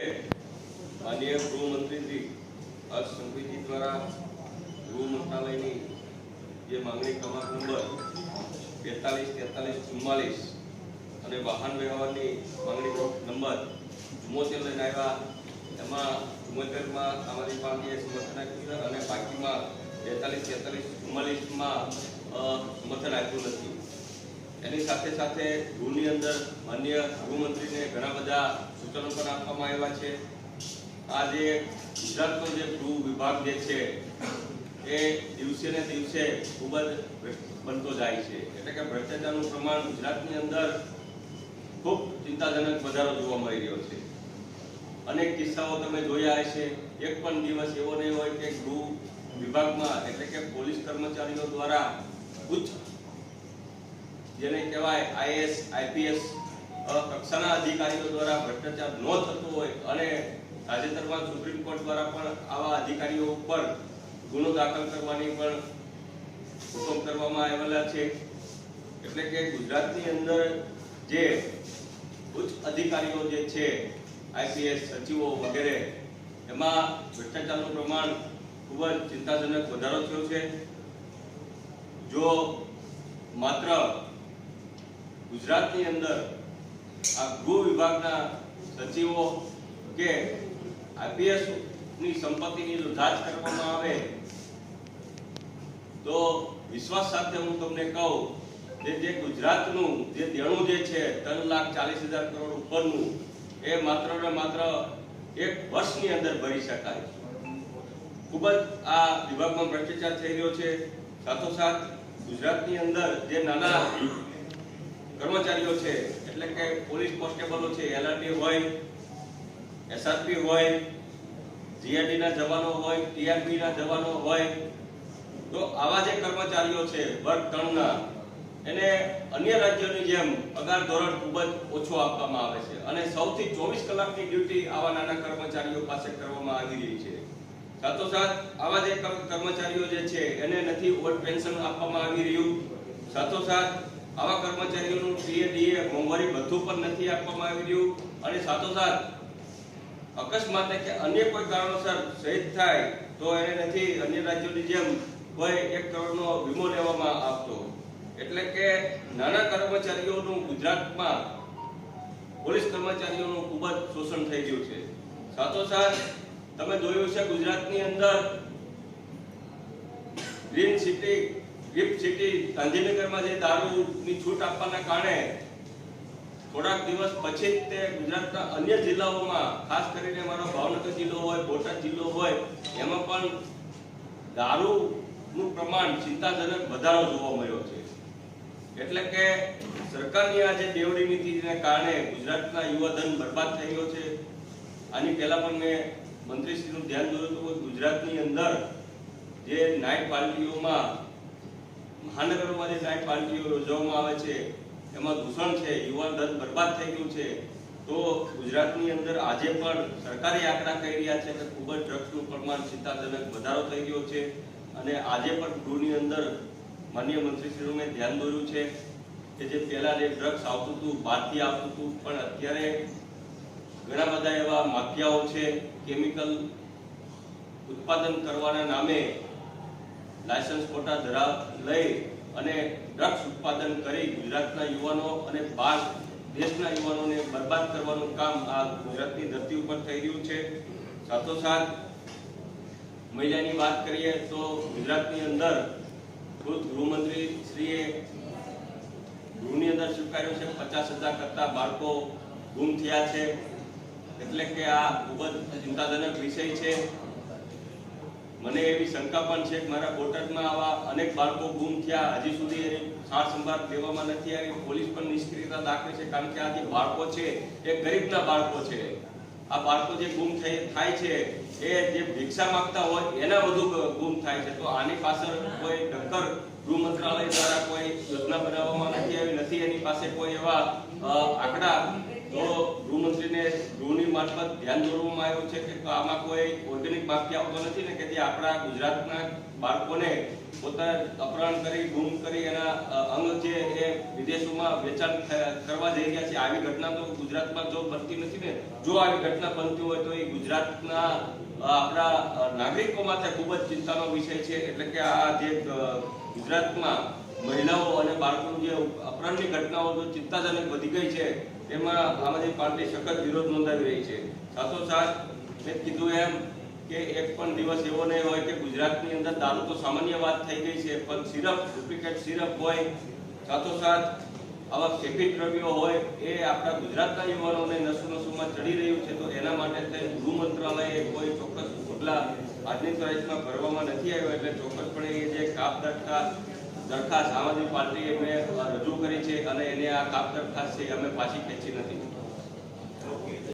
માનનીય ગૃહમંત્રીજી અર્થ સમિતિ દ્વારા ગૃહ મંત્રાલયની જે માંગણી ક્રમાંક નંબર બેતાલીસ, તેતાલીસ, ચુમ્માલીસ અને વાહન વ્યવહારની માંગણી નંબર ચુમ્મોતેર લઈને આવ્યા. એમાં ચુમ્મોતેરમાં અમારી પાર્ટીએ સમર્થન આપ્યું અને બાકીમાં બેતાલીસ, તેતાલીસ, ચુમ્માલીસમાં સમર્થન આપ્યું નથી. એની સાથે સાથે ગૃહની અંદર માન્ય ગૃહમંત્રીને ઘણા બધા સૂચનો પણ આપવામાં આવ્યા છે. આ જે ગુજરાતનો જે ગૃહ વિભાગ જે છે, એ દિવસે ને દિવસે ખૂબ જ બનતો જાય છે. એટલે કે ભ્રષ્ટાચારનું પ્રમાણ ગુજરાતની અંદર ખૂબ ચિંતાજનક વધારો જોવા મળી રહ્યો છે. અનેક કિસ્સાઓ તમે જોયા હશે. એક પણ દિવસ એવો નહીં હોય કે ગૃહ વિભાગમાં, એટલે કે પોલીસ કર્મચારીઓ દ્વારા ઉચ્ચ જેને કહેવાય આઈએસ, આઈપીએસ કક્ષાના અધિકારીઓ દ્વારા ભ્રષ્ટાચાર ન થતો હોય અને તાજેતરમાં સુપ્રીમ કોર્ટ દ્વારા પણ આવા અધિકારીઓ ઉપર ગુનો દાખલ કરવાની પણ હુકમ કરવામાં આવેલા છે. એટલે કે ગુજરાતની અંદર જે ઉચ્ચ અધિકારીઓ જે છે, આઈપીએસ સચિવો વગેરે, એમાં ભ્રષ્ટાચારનું પ્રમાણ ખૂબ જ ચિંતાજનક વધારો થયો છે. જો માત્ર ગુજરાતની અંદર આ ગૃહ વિભાગના સચિવો કે આઈપીએસની સંપત્તિની જો જાંચ કરવામાં આવે, તો વિશ્વાસ સાથે હું તમને કહું કે જે ગુજરાતનું જે દેણું જે છે, ત્રણ લાખ ચાલીસ હજાર કરોડ ઉપરનું, એ માત્ર ને માત્ર એક વર્ષની અંદર ભરી શકાય. ખૂબ જ આ વિભાગમાં ભ્રષ્ટાચાર થઈ રહ્યો છે. સાથોસાથ ગુજરાતની અંદર જે નાના કર્મચારીઓ છે, એટલે કે પોલીસ કોન્સ્ટેબલો છે એલઆરડી હોય, એસઆરપી હોય જીઆરડી ના જવાનો હોય ટીઆરપી ના જવાનો હોય, તો આવા જે કર્મચારીઓ છે, વર્ગ ત્રણના, એને અન્ય રાજ્યોની જેમ પગાર ધોરણ ખૂબ જ ઓછો આપવામાં આવે છે. અને સૌથી ચોવીસ કલાકની ડ્યુટી આવા નાના કર્મચારીઓ પાસે કરવામાં આવી રહી છે. સાથોસાથ, આવા જે કર્મચારીઓ જે છે, એને નથી ઓવર પેન્શન આપવામાં આવી રહ્યું. સાથોસાથ આવા કર્મચારીઓનું ટીએ ડીએ મોંઘવારી બધું પણ નથી આપવામાં આવી રહ્યું. અને સાથોસાથ, અકસ્માતે કે અન્ય કોઈ કારણોસર શહીદ થાય તો એને નથી અન્ય રાજ્યોની જેમ કોઈ એક કરોડનો વીમો લેવામાં આવતો. એટલે કે નાના કર્મચારીઓનું ગુજરાતમાં પોલીસ કર્મચારીઓનું ખૂબ જ શોષણ થઈ ગયું છે. સાથોસાથ, તમે જોયું છે ગુજરાતની અંદર ગ્રીન સિટી ગિફ્ટ સિટી ગાંધીનગરમાં જે દારૂની છૂટ આપવાના કારણે થોડાક દિવસ પછી જ તે ગુજરાતના અન્ય જિલ્લાઓમાં, ખાસ કરીને મારો ભાવનગર જિલ્લો હોય, બોટાદ જિલ્લો હોય, એમાં પણ દારૂનું પ્રમાણ ચિંતાજનક વધારો જોવા મળ્યો છે. એટલે કે સરકારની આ જે દેવડી નીતિને કારણે ગુજરાતના યુવાધન બરબાદ થઈ ગયો છે. આની પહેલા પણ મેં મંત્રીશ્રીનું ધ્યાન દોર્યું હતું કે ગુજરાતની અંદર જે નાઇટ પાર્ટીઓમાં મહાનગરોમાં જે નાઇટ પાર્ટીઓ યોજવામાં આવે છે, એમાં દૂષણ છે, યુવાન ધન બરબાદ થઈ ગયું છે, તો ગુજરાતની અંદર આજે પણ સરકારી આંકડા કહી રહ્યા છે કે ખૂબ જ ડ્રગ્સનું પ્રમાણ ચિંતાજનક વધારો થઈ ગયો છે અને આજે પણ ગૃહની અંદર માનનીય મંત્રીશ્રીઓને ધ્યાન દોર્યું છે કે જે પહેલાં જે ડ્રગ્સ આવતું હતું, બહારથી આવતું હતું, પણ અત્યારે ઘણા બધા એવા માફિયાઓ છે, કેમિકલ ઉત્પાદન કરવાના નામે લાયસન્સ ફોટા ધરાવ લઈ અને ડ્રગ્સ ઉત્પાદન કરી ગુજરાતના યુવાનો અને બાર દેશના યુવાનોને બરબાદ કરવાનું કામ આ ગુજરાતની ધરતી ઉપર થઈ રહ્યું છે. સાથોસાથ, મહિલાની વાત કરીએ તો ગુજરાતની અંદર ખુદ ગૃહમંત્રી શ્રીએ ગૃહની અંદર સ્વીકાર્યું છે, પચાસ હજાર કરતા બાળકો ગુમ થયા છે. એટલે કે આ ખૂબ જ ચિંતાજનક વિષય છે. મને એવી શંકા પણ છે મારા બોટાદમાં આવા અનેક બાળકો ગુમ થયા, હજી સુધી એની સાર સંભાળ લેવામાં નથી આવી. પોલીસ પણ નિષ્ક્રિયતા દાખવે છે, કારણ કે આ જે બાળકો છે, એ ગરીબના બાળકો છે. આ બાળકો જે ગુમ થાય છે, એ જે ભિક્ષા માંગતા હોય, એના વધુ ગુમ થાય છે. તો આની પાછળ કોઈ નક્કર ગૃહ મંત્રાલય દ્વારા કોઈ યોજના બનાવવામાં નથી આવી, નથી એની પાસે કોઈ એવા આંકડા તો ગૃહમંત્રીને ગૃહની મારફત ધ્યાન દોરવામાં આવ્યું છે કે આમાં કોઈ ઓર્ગેનિક માફિયા આવતો નથી ને કે જે આપણા ગુજરાતના બાળકોને પોતાના અપહરણ કરી, ગુમ કરી એના અંગ છે એ વિદેશોમાં વેચાણ કરવા જઈ રહ્યા છે, આવી ઘટના તો ગુજરાતમાં જો બનતી નથી ને, જો આવી ઘટના બનતી હોય તો એ ગુજરાતના આપણા નાગરિકો માટે ખૂબ જ ચિંતાનો વિષય છે. એટલે કે આ જે ગુજરાતમાં મહિલાઓ અને બાળકોનું જે અપહરણની ઘટનાઓ જો ચિંતાજનક વધી ગઈ છે તેમાં આમ આદમી પાર્ટી સખત વિરોધ નોંધાવી રહી છે. સાથોસાથ મેં કીધું એમ કે એક પણ દિવસ એવો નહીં હોય કે ગુજરાતની અંદર દારૂ તો સામાન્ય વાત થઈ ગઈ છે, પણ સિરપ, ડુપ્લિકેટ સિરપ હોય, સાથોસાથ આવા કેફી દ્રવ્યો હોય, એ આપણા ગુજરાતના યુવાનોને નસુ નશોમાં ચડી રહ્યું છે, તો એના માટે થઈ ગૃહ મંત્રાલયે કોઈ ચોક્કસ પગલાં આજની તારીખમાં ભરવામાં નથી આવ્યો, એટલે ચોક્કસપણે એ જે કાપ દરખાસ્ત દરખાસ્ત, આમ આદમી પાર્ટીએ મેં રજૂ કરી છે અને એને આ કાપ દરખાસ્ત છે અમે પાછી ખેંચી નથી.